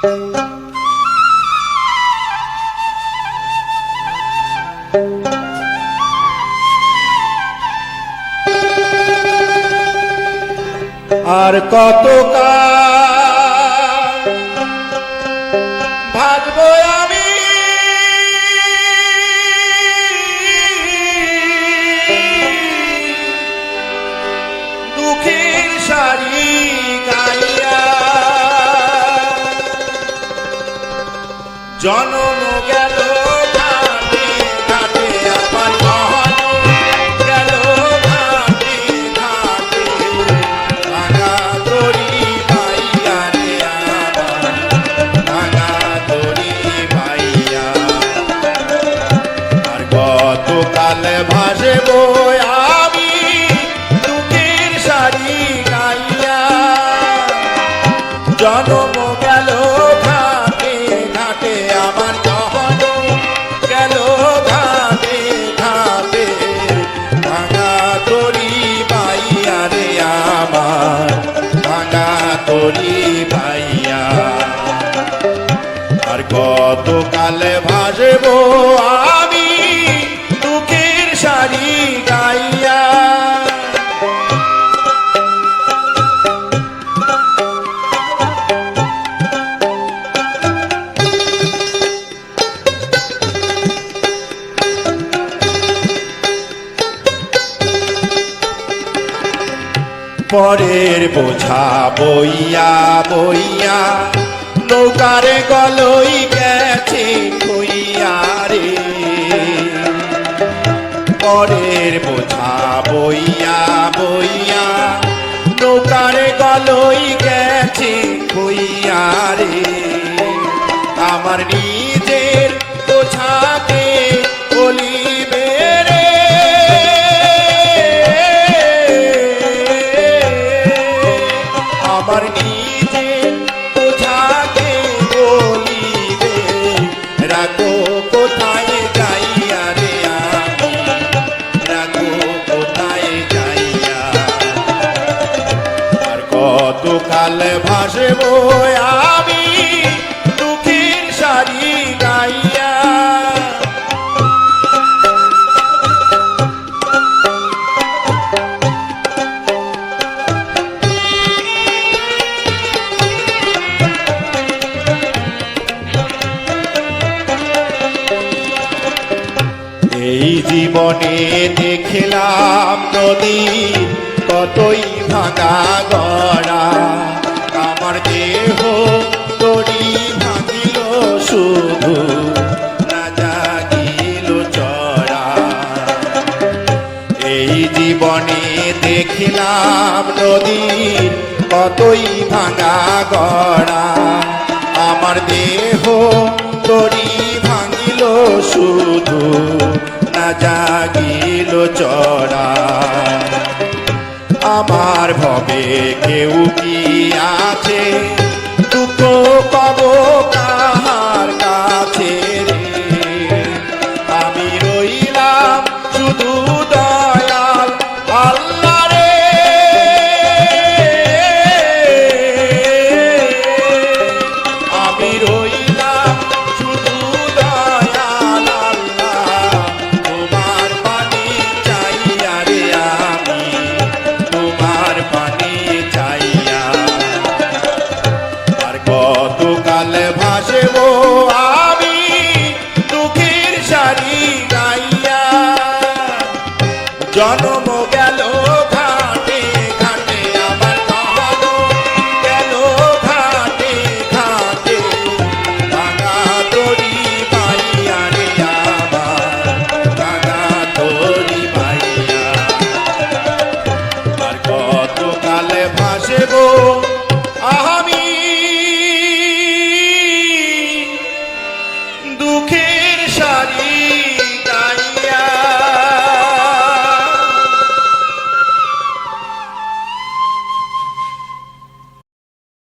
আর কত ভাবব দুঃখের শাড়ি জনম তরি ভাইয়া। আর গতকাল ভাসবো আমি পরের বোঝা বইয়া বইয়া। নৌকারে গলই গেছে কইয়া রে। পরের বোঝা বইয়া কতকাল ভাসব আমি দুঃখের শাড়ি গাইয়া। এই জীবনে দেখলাম নদী কতই ভাঙা গড়া। আমার দেহ তরি ভাঙিল শুধু না জাগিল চড়া। এই জীবনে দেখিলাম নদীর কতই ভাঙা গড়া। আমার দেহ তরি ভাঙিল শুধু না জাগিল চড়া। আমার ভবে কেউ কি আছে? দুঃখ পাবো জনম